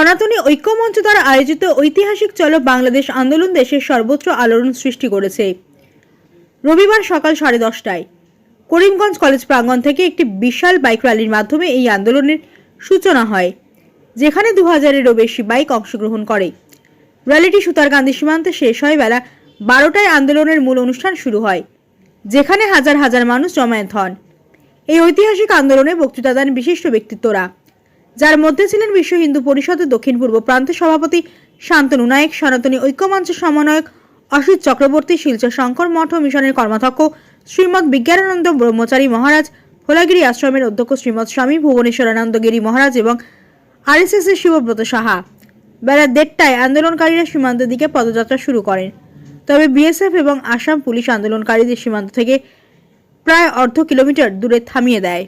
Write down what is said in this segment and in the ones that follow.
সনাতনী ঐক্যমঞ্চ দ্বারা আয়োজিত ঐতিহাসিক চলো বাংলাদেশ আন্দোলন দেশের সর্বত্র আলোড়ন সৃষ্টি করেছে। রবিবার সকাল সাড়ে দশটায় করিমগঞ্জ কলেজ প্রাঙ্গণ থেকে একটি বিশাল বাইক র্যালির মাধ্যমে এই আন্দোলনের সূচনা হয়, যেখানে দু হাজারেরও বেশি বাইক অংশগ্রহণ করে। র্যালিটি সুতারকান্দি সীমান্তে শেষ হয় বেলা বারোটায় আন্দোলনের মূল অনুষ্ঠান শুরু হয়, যেখানে হাজার হাজার মানুষ জমায়েত হন। এই ঐতিহাসিক আন্দোলনে বক্তৃতা দেন বিশিষ্ট ব্যক্তিত্বরা। যার মধ্যে ছিলেন বিশ্ব হিন্দু পরিষদের দক্ষিণ পূর্ব প্রান্তের সভাপতি শান্তনু নায়ক, সনাতনী ঐক্যমঞ্চের সমন্বয়ক অসিত চক্রবর্তী, শিলচর শঙ্কর মঠ মিশনের কর্মাধ্যক্ষ শ্রীমৎ বিজ্ঞানানন্দ ব্রহ্মচারী মহারাজ, ভোলাগিরি আশ্রমের অধ্যক্ষ শ্রীমৎ স্বামী ভুবনেশ্বরানন্দ গিরি মহারাজ এবং আরএসএস এর শিবব্রত সাহা। বেলা দেড়টায় আন্দোলনকারীরা সীমান্তের দিকে পদযাত্রা শুরু করেন। তবে বিএসএফ এবং আসাম পুলিশ আন্দোলনকারীদের সীমান্ত থেকে প্রায় অর্ধ কিলোমিটার দূরে থামিয়ে দেয়।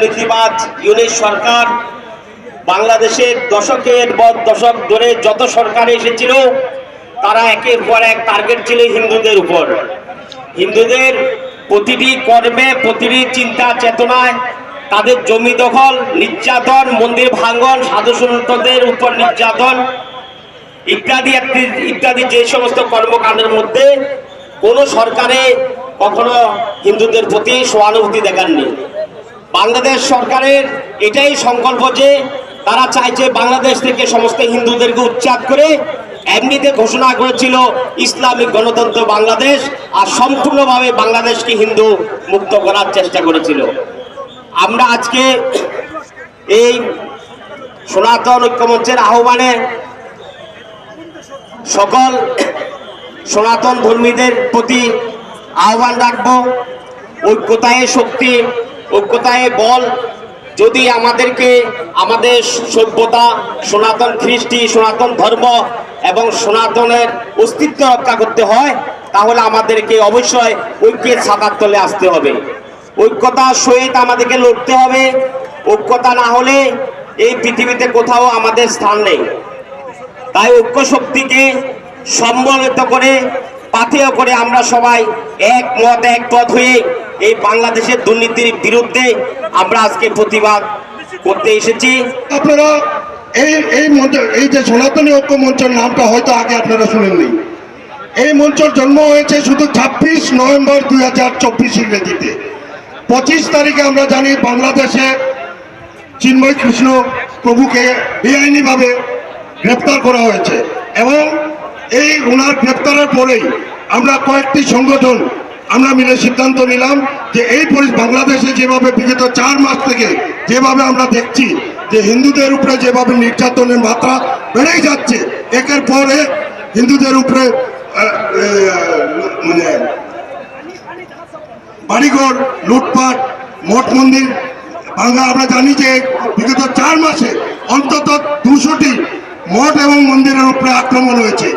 দুর্নীতিবাজ ইউনিট সরকার বাংলাদেশের দশকের পর দশক ধরে যত সরকার এসেছিল, তারা একের পর এক টার্গেট ছিল হিন্দুদের উপর। হিন্দুদের প্রতিটি কর্মে, প্রতিটি চিন্তা চেতনায় তাদের জমি দখল, নির্যাতন, মন্দির ভাঙ্গন সাধু সন্তদের উপর নির্যাতন ইত্যাদি ইত্যাদি যে সমস্ত কর্মকাণ্ডের মধ্যে কোনো সরকারে কখনো হিন্দুদের প্রতি সহানুভূতি দেখাননি। বাংলাদেশ সরকারের এটাই সংকল্প যে তারা চাইছে বাংলাদেশ থেকে সমস্ত হিন্দুদেরকে উচ্ছেদ করে এমনিতে ঘোষণা করেছিল ইসলামিক গণতন্ত্র বাংলাদেশ আর সম্পূর্ণভাবে বাংলাদেশকে হিন্দু মুক্ত করার চেষ্টা করেছিল। আমরা আজকে এই সনাতন ঐক্যমঞ্চের আহ্বানে সকল সনাতন ধর্মীদের প্রতি আহ্বান রাখব। ঐক্যতায় শক্তি ঐক্যতায় বল, যদি আমাদেরকে আমাদের সভ্যতা, সনাতন খ্রিস্টি সনাতন ধর্ম এবং সনাতনের অস্তিত্ব রক্ষা করতে হয়, তাহলে আমাদেরকে অবশ্যই ঐক্যের ছাতার তলে আসতে হবে। ঐক্যতার সহিত আমাদেরকে লড়তে হবে। ঐক্যতা না হলে এই পৃথিবীতে কোথাও আমাদের স্থান নেই। তাই ঐক্য শক্তিকে সম্বলিত করে, পাথেয় করে আমরা সবাই এক মত এক পথ হয়ে এই বাংলাদেশের দুর্নীতির বিরুদ্ধে আমরা আজকে প্রতিবাদ করতে এসেছি। আপনারা এই এই মঞ্চ, এই যে সনাতনী ঐক্য মঞ্চের নামটা হয়তো আগে আপনারা শুনেননি। এই মঞ্চের জন্ম হয়েছে শুধু ছাব্বিশ নভেম্বর দুই হাজার চব্বিশ ইংরেজিতে। পঁচিশ তারিখে আমরা জানি বাংলাদেশে চিন্ময় কৃষ্ণ প্রভুকে বেআইনিভাবে গ্রেপ্তার করা হয়েছে এবং এই ওনার গ্রেপ্তারের পরেই আমরা কয়েকটি সংগঠন আমরা মিলে সিদ্ধান্ত নিলাম যে এই বাংলাদেশে যেভাবে বিগত চার মাস থেকে যেভাবে আমরা দেখছি যে হিন্দুদের উপরে যেভাবে নির্যাতনের মাত্রা বেড়েই যাচ্ছে, একের পর হিন্দুদের উপরে মানে বাড়িঘর, লুটপাট মঠ মন্দির বাংলা আমরা জানি যে বিগত চার মাসে অন্তত দুশোটি মঠ এবং মন্দিরের উপরে আক্রমণ হয়েছে।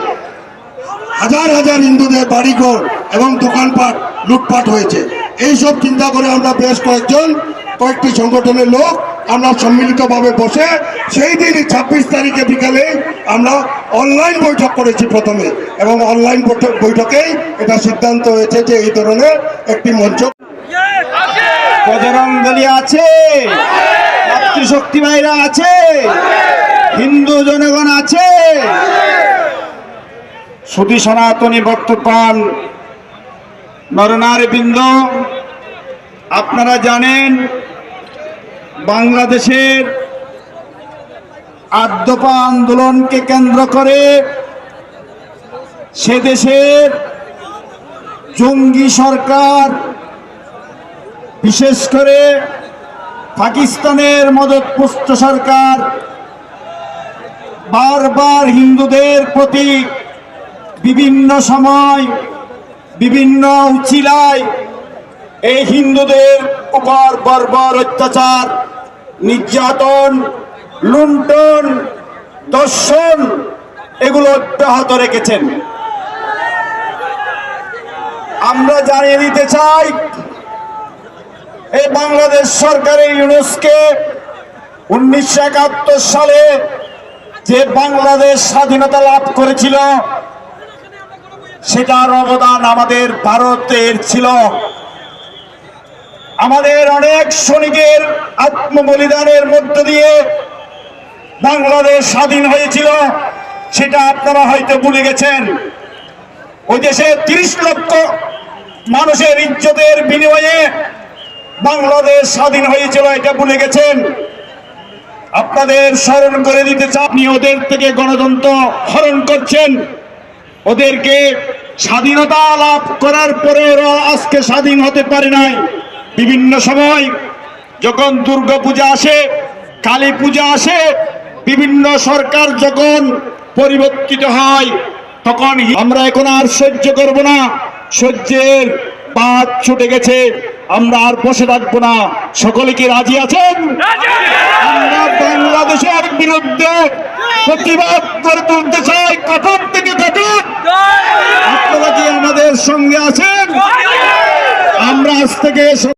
হাজার হাজার হিন্দুদের বাড়িঘর এবং দোকানপাট, লুটপাট হয়েছে। এইসব চিন্তা করে আমরা বেশ কয়েকজন, কয়েকটি সংগঠনের লোক আমরা সম্মিলিতভাবে বসে সেই দিন ছাব্বিশ তারিখে বিকালে আমরা অনলাইন বৈঠক করেছি প্রথমে এবং অনলাইন বৈঠক- বৈঠকেই এটা সিদ্ধান্ত হয়েছে যে এই ধরনের একটি মঞ্চ বজরং দলী আছে, মাতৃশক্তি ভাইরা আছে, হিন্দু জনগণ আছে। শুধু সনাতনী বর্তমান নরনারী বৃন্দ, আপনারা জানেন বাংলাদেশের আদ্যপা আন্দোলনকে কেন্দ্র করে সে দেশের জঙ্গি সরকার, বিশেষ করে পাকিস্তানের মদতপুষ্ট সরকার, বারবার হিন্দুদের প্রতি বিভিন্ন সময় বিভিন্ন উচিলায় এই হিন্দুদের উপর বর্বর অত্যাচার, নির্যাতন, লুণ্ঠন, দর্শন, এগুলো অব্যাহত রেখেছেন। আমরা জানিয়ে দিতে চাই, এই বাংলাদেশ সরকারের ইউনেস্কে উনিশশো সালে যে বাংলাদেশ স্বাধীনতা লাভ করেছিল সেটার অবদান আমাদের ভারতের ছিল। আমাদের অনেক সৈনিকের আত্মবলিদানের মধ্য দিয়ে বাংলাদেশ স্বাধীন হয়েছিল, সেটা আপনারা হয়তো ভুলে গেছেন। ওই দেশে তিরিশ লক্ষ মানুষের ইজ্জতের বিনিময়ে বাংলাদেশ স্বাধীন হয়েছিল, এটা ভুলে গেছেন। আপনাদের স্মরণ করে দিতে চান আপনি ওদের থেকে গণতন্ত্র হরণ করছেন। ওদেরকে স্বাধীনতা লাভ করার পরে ওরা আজকে স্বাধীন হতে পারে নাই। বিভিন্ন সময় যখন দুর্গা পূজা আসে, কালী পূজা আসে, বিভিন্ন সরকার যখন পরিবর্তিত হয়, তখন আমরা এখন আর সহ্য করব না। সহ্যের পাত ছুটে গেছে, আমরা আর বসে থাকব না। সকলে কি রাজি আছেন? আমরা বাংলাদেশের বিরুদ্ধে প্রতিবাদ করে তুলতে চাই কঠোর আপনারা কি আমাদের সঙ্গে আছেন? আমরা আজ থেকে